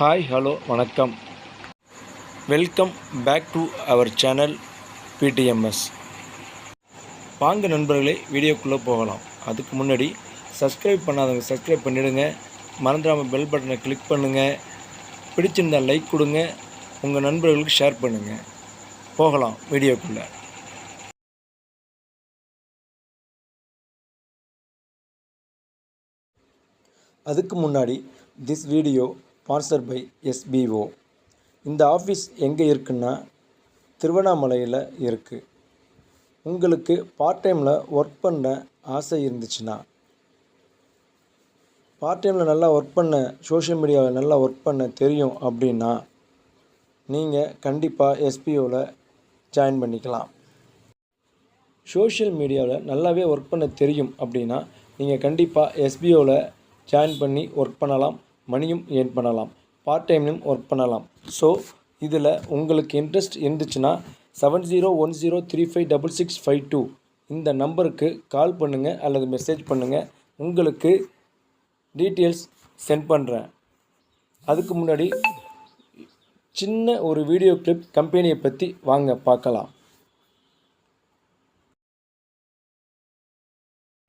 Hi hello வணக்கம். Welcome back to our channel PDMS வாங்க நண்பர்களே வீடியோக்குள்ளே போகலாம். அதுக்கு முன்னாடி சப்ஸ்கிரைப் பண்ணாதவங்க சப்ஸ்கிரைப் பண்ணிவிடுங்க மறந்துடாமல் பெல் பட்டனை கிளிக் பண்ணுங்கள் பிடிச்சிருந்தால் லைக் கொடுங்க. உங்கள் நண்பர்களுக்கு ஷேர் பண்ணுங்கள் போகலாம் வீடியோக்குள்ளே. அதுக்கு முன்னாடி this video sponsor by SPO இந்த ஆஃபீஸ் எங்கே இருக்குன்னா திருவண்ணாமலையில் இருக்குது உங்களுக்கு பார்ட் டைமில் ஒர்க் பண்ண ஆசை இருந்துச்சுன்னா பார்ட் டைமில் நல்லா ஒர்க் பண்ண சோஷியல் மீடியாவில் நல்லா ஒர்க் பண்ண தெரியும் அப்படின்னா நீங்கள் கண்டிப்பாக எஸ்பிஓவில் ஜாயின் பண்ணிக்கலாம். சோஷியல் மீடியாவில் நல்லாவே ஒர்க் பண்ண தெரியும் அப்படின்னா நீங்கள் கண்டிப்பாக எஸ்பிஓவில் ஜாயின் பண்ணி ஒர்க் பண்ணலாம். மணியும் ஏர்ன் பண்ணலாம்? பார்ட் டைம்லையும் ஒர்க் பண்ணலாம். ஸோ இதில் உங்களுக்கு இன்ட்ரெஸ்ட் இருந்துச்சுன்னா seven zero one zero three five double six five two இந்த நம்பருக்கு கால் பண்ணுங்கள் அல்லது மெசேஜ் பண்ணுங்கள் உங்களுக்கு டீட்டெயில்ஸ் சென்ட் பண்ணுறேன் அதுக்கு முன்னாடி சின்ன ஒரு வீடியோ கிளிப் கம்பெனியை பற்றி வாங்க பார்க்கலாம்.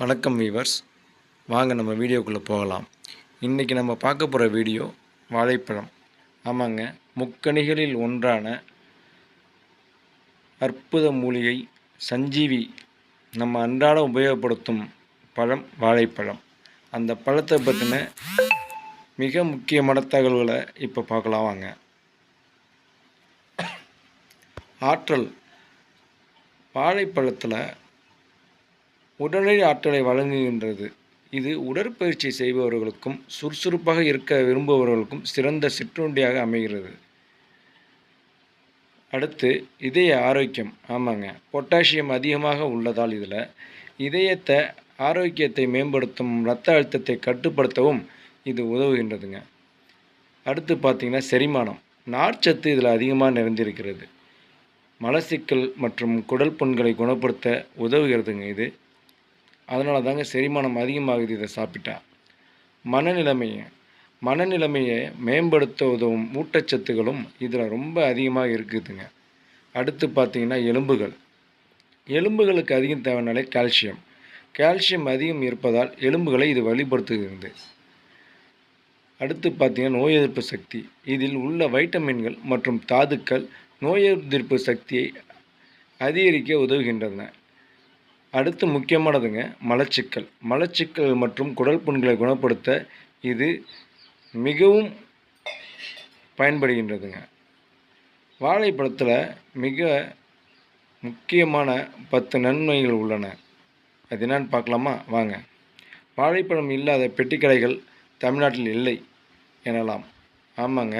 வணக்கம் வீவர்ஸ் வாங்க நம்ம வீடியோக்குள்ளே போகலாம். இன்றைக்கி நம்ம பார்க்க போகிற வீடியோ வாழைப்பழம். ஆமாங்க முக்கணிகளில் ஒன்றான அற்புத மூலிகை சஞ்சீவி நம்ம அன்றாடம் உபயோகப்படுத்தும் பழம் வாழைப்பழம். அந்த பழத்தை பற்றின மிக முக்கியமான தகவல்களை இப்போ பார்க்கலாம் வாங்க. ஆற்றல். வாழைப்பழத்தில் உடனடி ஆற்றலை வழங்குகின்றது. இது உடற்பயிற்சி செய்பவர்களுக்கும் சுறுசுறுப்பாக இருக்க விரும்புபவர்களுக்கும் சிறந்த சிற்றுண்டியாக அமைகிறது. அடுத்து இதய ஆரோக்கியம். ஆமாங்க. பொட்டாசியம் அதிகமாக உள்ளதால் இதில் இதயத்தை ஆரோக்கியத்தை மேம்படுத்தும் இரத்த அழுத்தத்தை கட்டுப்படுத்தவும் இது உதவுகின்றதுங்க. அடுத்து பார்த்திங்கன்னா செரிமானம். நார்ச்சத்து இதில் அதிகமாக நிறைந்திருக்கிறது. மலச்சிக்கல் மற்றும் குடல் புண்களை குணப்படுத்த உதவுகிறதுங்க இது. அதனால தாங்க செரிமானம் அதிகமாகுது இதை சாப்பிட்டா. மனநிலைமையை மனநிலைமையை மேம்படுத்த உதவும் ஊட்டச்சத்துகளும் இதில் ரொம்ப அதிகமாக இருக்குதுங்க. அடுத்து பார்த்திங்கன்னா எலும்புகள். எலும்புகளுக்கு அதிகம் தேவைனாலே கால்சியம். கால்சியம் அதிகம் இருப்பதால் எலும்புகளை இது வலிப்படுத்துகிறது. அடுத்து பார்த்தீங்கன்னா நோய் எதிர்ப்பு சக்தி. இதில் உள்ள வைட்டமின்கள் மற்றும் தாதுக்கள் நோய் எதிர்ப்பு சக்தியை அதிகரிக்க உதவுகின்றன. அடுத்து முக்கியமானதுங்க மலச்சிக்கல். மலச்சிக்கல் மற்றும் குடல் புண்களை குணப்படுத்த இது மிகவும் பயன்படுகின்றதுங்க. வாழைப்பழத்தில் மிக முக்கியமான பத்து நன்மைகள் உள்ளன. அது என்னன்னு பார்க்கலாமா? வாங்க. வாழைப்பழம் இல்லாத பெட்டிக்கடைகள் தமிழ்நாட்டில் இல்லை எனலாம். ஆமாங்க.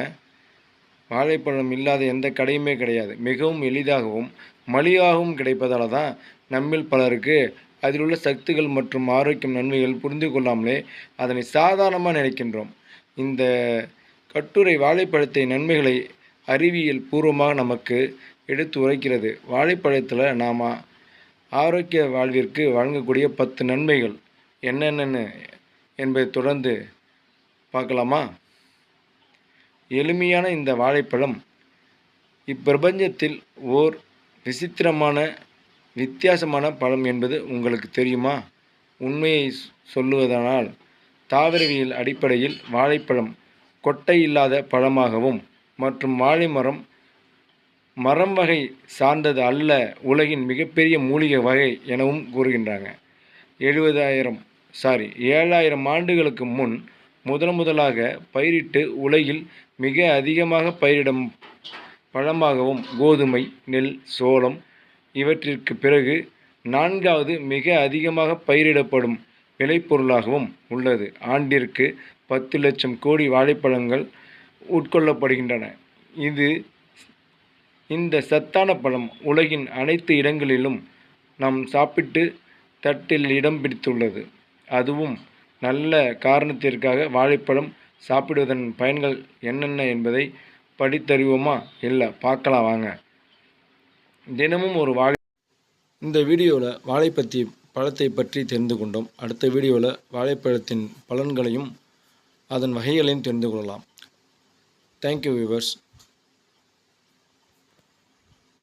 வாழைப்பழம் இல்லாத எந்த கடையுமே கிடையாது. மிகவும் எளிதாகவும் மலிவாகவும் கிடைப்பதால தான் நம்மில் பலருக்கு அதில் உள்ள சக்திகள் மற்றும் ஆரோக்கியம் நன்மைகள் புரிந்து கொள்ளாமலே அதனை சாதாரணமாக நினைக்கின்றோம். இந்த கட்டுரை வாழைப்பழத்தை நன்மைகளை அறிவியல் பூர்வமாக நமக்கு எடுத்து உரைக்கிறது. வாழைப்பழத்தில் நாம் ஆரோக்கிய வாழ்விற்கு வழங்கக்கூடிய பத்து நன்மைகள் என்னென்னு என்பதை தொடர்ந்து பார்க்கலாமா? எளிமையான இந்த வாழைப்பழம் இப்பிரபஞ்சத்தில் ஓர் விசித்திரமான வித்தியாசமான பழம் என்பது உங்களுக்கு தெரியுமா? உண்மையை சொல்லுவதனால் தாவரவியல் அடிப்படையில் வாழைப்பழம் கொட்டை இல்லாத பழமாகவும் மற்றும் வாழை மரம் மரம் வகை சார்ந்தது அல்ல உலகின் மிகப்பெரிய மூலிகை வகை எனவும் கூறுகின்றாங்க. எழுபதாயிரம் சாரி ஏழாயிரம் ஆண்டுகளுக்கு முன் முதன் முதலாக பயிரிட்டு உலகில் மிக அதிகமாக பயிரிடும் பழமாகவும் கோதுமை நெல் சோளம் இவற்றிற்கு பிறகு நான்காவது மிக அதிகமாக பயிரிடப்படும் விளைபொருளாகவும் உள்ளது. ஆண்டிற்கு பத்து லட்சம் கோடி வாழைப்பழங்கள் உட்கொள்ளப்படுகின்றன. இது இந்த சத்தான பழம் உலகின் அனைத்து இடங்களிலும் நாம் சாப்பிட்டு தட்டில் இடம் பிடித்துள்ளது. அதுவும் நல்ல காரணத்திற்காக வாழைப்பழம் சாப்பிடுவதன் பயன்கள் என்னென்ன என்பதை படித்தறிவோமா? இல்லை பார்க்கலாம் வாங்க. தினமும் ஒரு வாழை இந்த வீடியோவில் வாழை பற்றி பழத்தை பற்றி தெரிந்து கொண்டோம். அடுத்த வீடியோவில் வாழைப்பழத்தின் பலன்களையும் அதன் வகைகளையும் தெரிந்து கொள்ளலாம். Thank you viewers